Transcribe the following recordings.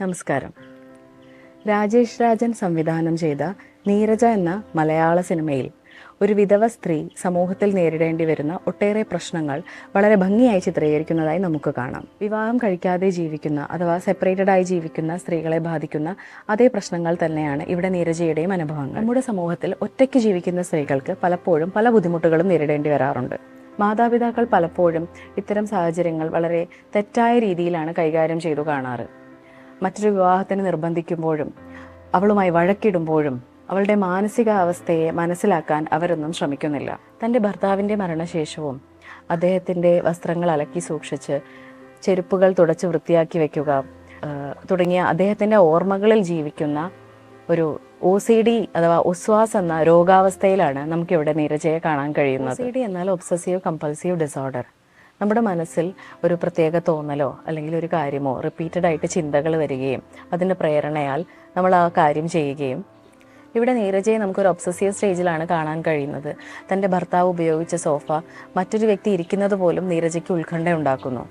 നമസ്കാരം. രാജേഷ് രാജൻ സംവിധാനം ചെയ്ത നീരജ എന്ന മലയാള സിനിമയിൽ ഒരു വിധവ സ്ത്രീ സമൂഹത്തിൽ നേരിടേണ്ടി വരുന്ന ഒട്ടേറെ പ്രശ്നങ്ങൾ വളരെ ഭംഗിയായി ചിത്രീകരിക്കുന്നതായി നമുക്ക് കാണാം. വിവാഹം കഴിക്കാതെ ജീവിക്കുന്ന അഥവാ സെപ്പറേറ്റഡ് ആയി ജീവിക്കുന്ന സ്ത്രീകളെ ബാധിക്കുന്ന അതേ പ്രശ്നങ്ങൾ തന്നെയാണ് ഇവിടെ നീരജയുടെയും അനുഭവങ്ങൾ. നമ്മുടെ സമൂഹത്തിൽ ഒറ്റയ്ക്ക് ജീവിക്കുന്ന സ്ത്രീകൾക്ക് പലപ്പോഴും പല ബുദ്ധിമുട്ടുകളും നേരിടേണ്ടി വരാറുണ്ട്. മാതാപിതാക്കൾ പലപ്പോഴും ഇത്തരം സാഹചര്യങ്ങൾ വളരെ തെറ്റായ രീതിയിലാണ് കൈകാര്യം ചെയ്തു കാണാറ്. മറ്റൊരു വിവാഹത്തിന് നിർബന്ധിക്കുമ്പോഴും അവളുമായി വഴക്കിടുമ്പോഴും അവളുടെ മാനസികാവസ്ഥയെ മനസ്സിലാക്കാൻ അവരൊന്നും ശ്രമിക്കുന്നില്ല. തന്റെ ഭർത്താവിന്റെ മരണശേഷവും അദ്ദേഹത്തിന്റെ വസ്ത്രങ്ങൾ അലക്കി സൂക്ഷിച്ച് ചെരുപ്പുകൾ തുടച്ച് വൃത്തിയാക്കി വയ്ക്കുക തുടങ്ങിയ അദ്ദേഹത്തിന്റെ ഓർമ്മകളിൽ ജീവിക്കുന്ന ഒരു ഒ സി ഡി അഥവാ ഉസ്വാസ് എന്ന രോഗാവസ്ഥയിലാണ് നമുക്കിവിടെ നീരജയെ കാണാൻ കഴിയുന്നത്. ഒ സി ഡി എന്നാൽ ഒബ്സസീവ് കമ്പൾസീവ് ഡിസോർഡർ. നമ്മുടെ മനസ്സിൽ ഒരു പ്രത്യേക തോന്നലോ അല്ലെങ്കിൽ ഒരു കാര്യമോ റിപ്പീറ്റഡ് ആയിട്ട് ചിന്തകൾ വരികയും അതിന്റെ പ്രേരണയാൽ നമ്മൾ ആ കാര്യം ചെയ്യുകയും. ഇവിടെ നീരജയെ നമുക്കൊരു ഒബ്സസീവ് സ്റ്റേജിലാണ് കാണാൻ കഴിയുന്നത്. തന്റെ ഭർത്താവ് ഉപയോഗിച്ച സോഫ മറ്റൊരു വ്യക്തി ഇരിക്കുന്നത് പോലും നീരജയ്ക്ക് ഉത്കണ്ഠ ഉണ്ടാക്കുന്നു.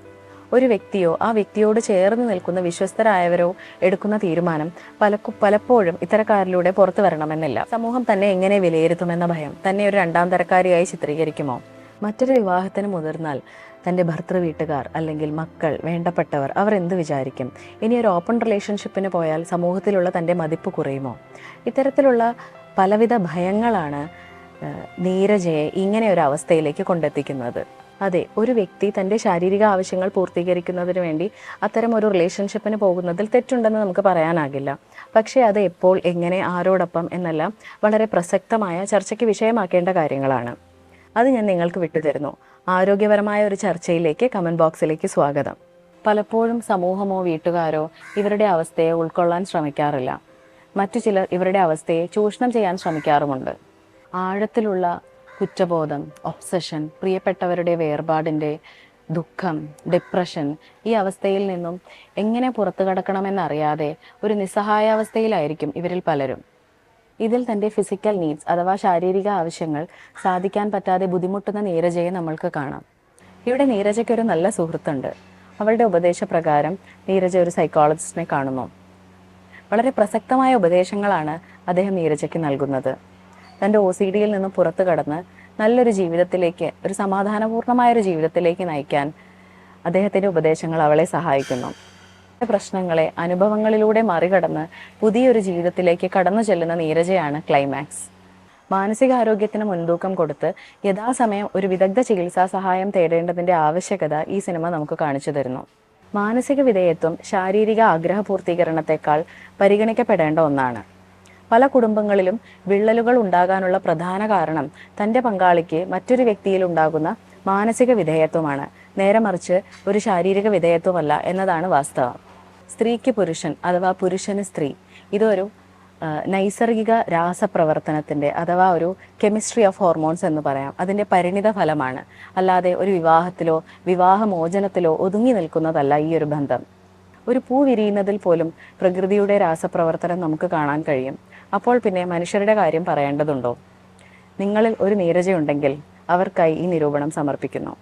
ഒരു വ്യക്തിയോ ആ വ്യക്തിയോട് ചേർന്ന് നിൽക്കുന്ന വിശ്വസ്തരായവരോ എടുക്കുന്ന തീരുമാനം പലക്കു പലപ്പോഴും ഇത്തരക്കാരിലൂടെ പുറത്തു വരണമെന്നില്ല. സമൂഹം തന്നെ എങ്ങനെ വിലയിരുത്തുമെന്ന ഭയം തന്നെ ഒരു രണ്ടാം തരക്കാരിയായി ചിത്രീകരിക്കുമോ? മറ്റൊരു വിവാഹത്തിന് മുതിർന്നാൽ തന്റെ ഭർത്തൃ വീട്ടുകാർ അല്ലെങ്കിൽ മക്കൾ വേണ്ടപ്പെട്ടവർ അവർ എന്ത് വിചാരിക്കും? ഇനി ഒരു ഓപ്പൺ റിലേഷൻഷിപ്പിന് പോയാൽ സമൂഹത്തിലുള്ള തന്റെ മതിപ്പ് കുറയുമോ? ഇത്തരത്തിലുള്ള പലവിധ ഭയങ്ങളാണ് നീരജയെ ഇങ്ങനെ ഒരു അവസ്ഥയിലേക്ക് കൊണ്ടെത്തിക്കുന്നത്. അതെ ഒരു വ്യക്തി തന്റെ ശാരീരിക ആവശ്യങ്ങൾ പൂർത്തീകരിക്കുന്നതിന് വേണ്ടി അത്തരം ഒരു റിലേഷൻഷിപ്പിന് പോകുന്നതിൽ തെറ്റുണ്ടെന്ന് നമുക്ക് പറയാനാകില്ല. പക്ഷേ അത് എപ്പോൾ എങ്ങനെ ആരോടൊപ്പം എന്നെല്ലാം വളരെ പ്രസക്തമായ ചർച്ചയ്ക്ക് വിഷയമാക്കേണ്ട കാര്യങ്ങളാണ്. അത് ഞാൻ നിങ്ങൾക്ക് വിട്ടുതരുന്നു. ആരോഗ്യപരമായ ഒരു ചർച്ചയിലേക്ക് കമന്റ് ബോക്സിലേക്ക് സ്വാഗതം. പലപ്പോഴും സമൂഹമോ വീട്ടുകാരോ ഇവരുടെ അവസ്ഥയെ ഉൾക്കൊള്ളാൻ ശ്രമിക്കാറില്ല. മറ്റു ചിലർ ഇവരുടെ അവസ്ഥയെ ചൂഷണം ചെയ്യാൻ ശ്രമിക്കാറുമുണ്ട്. ആഴത്തിലുള്ള കുറ്റബോധം ഒബ്സഷൻ പ്രിയപ്പെട്ടവരുടെ വേർപാടിന്റെ ദുഃഖം ഡിപ്രഷൻ ഈ അവസ്ഥയിൽ നിന്നും എങ്ങനെ പുറത്തു കടക്കണമെന്നറിയാതെ ഒരു നിസ്സഹായാവസ്ഥയിലായിരിക്കും ഇവരിൽ പലരും. ഇതിൽ തന്റെ ഫിസിക്കൽ നീഡ്സ് അഥവാ ശാരീരിക ആവശ്യങ്ങൾ സാധിക്കാൻ പറ്റാതെ ബുദ്ധിമുട്ടുന്ന നീരജയെ നമ്മൾക്ക് കാണാം. ഇവിടെ നീരജയ്ക്ക് ഒരു നല്ല സുഹൃത്തുണ്ട്. അവളുടെ ഉപദേശപ്രകാരം നീരജ ഒരു സൈക്കോളജിസ്റ്റിനെ കാണുന്നു. വളരെ പ്രസക്തമായ ഉപദേശങ്ങളാണ് അദ്ദേഹം നീരജയ്ക്ക് നൽകുന്നത്. തന്റെ ഒ സി ഡിയിൽ നിന്നും പുറത്തു കടന്ന് നല്ലൊരു ജീവിതത്തിലേക്ക് ഒരു സമാധാനപൂർണമായ ഒരു ജീവിതത്തിലേക്ക് നയിക്കാൻ അദ്ദേഹത്തിന്റെ ഉപദേശങ്ങൾ അവളെ സഹായിക്കുന്നു. പ്രശ്നങ്ങളെ അനുഭവങ്ങളിലൂടെ മറികടന്ന് പുതിയൊരു ജീവിതത്തിലേക്ക് കടന്നു ചെല്ലുന്ന നീരജയാണ് ക്ലൈമാക്സ്. മാനസികാരോഗ്യത്തിന് മുൻതൂക്കം കൊടുത്ത് യഥാസമയം ഒരു വിദഗ്ധ ചികിത്സാ സഹായം തേടേണ്ടതിന്റെ ആവശ്യകത ഈ സിനിമ നമുക്ക് കാണിച്ചു തരുന്നു. മാനസിക വിധേയത്വം ശാരീരിക ആഗ്രഹ പൂർത്തീകരണത്തെക്കാൾ പരിഗണിക്കപ്പെടേണ്ട ഒന്നാണ്. പല കുടുംബങ്ങളിലും വിള്ളലുകൾ ഉണ്ടാകാനുള്ള പ്രധാന കാരണം തന്റെ പങ്കാളിക്ക് മറ്റൊരു വ്യക്തിയിൽ ഉണ്ടാകുന്ന മാനസിക വിധേയത്വമാണ്. നേരെ മറിച്ച് ഒരു ശാരീരിക വിധേയത്വമല്ല എന്നതാണ് വാസ്തവം. സ്ത്രീക്ക് പുരുഷൻ അഥവാ പുരുഷന് സ്ത്രീ. ഇതൊരു നൈസർഗിക രാസപ്രവർത്തനത്തിന്റെ അഥവാ ഒരു കെമിസ്ട്രി ഓഫ് ഹോർമോൺസ് എന്ന് പറയാം. അതിന്റെ പരിണിത ഫലമാണ്. അല്ലാതെ ഒരു വിവാഹത്തിലോ വിവാഹമോചനത്തിലോ ഒതുങ്ങി നിൽക്കുന്നതല്ല ഈ ഒരു ബന്ധം. ഒരു പൂ വിരിയുന്നതിൽ പോലും പ്രകൃതിയുടെ രാസപ്രവർത്തനം നമുക്ക് കാണാൻ കഴിയും. അപ്പോൾ പിന്നെ മനുഷ്യരുടെ കാര്യം പറയേണ്ടതുണ്ടോ? നിങ്ങളിൽ ഒരു നീരജയുണ്ടെങ്കിൽ അവർക്കായി ഈ നിരൂപണം സമർപ്പിക്കുന്നു.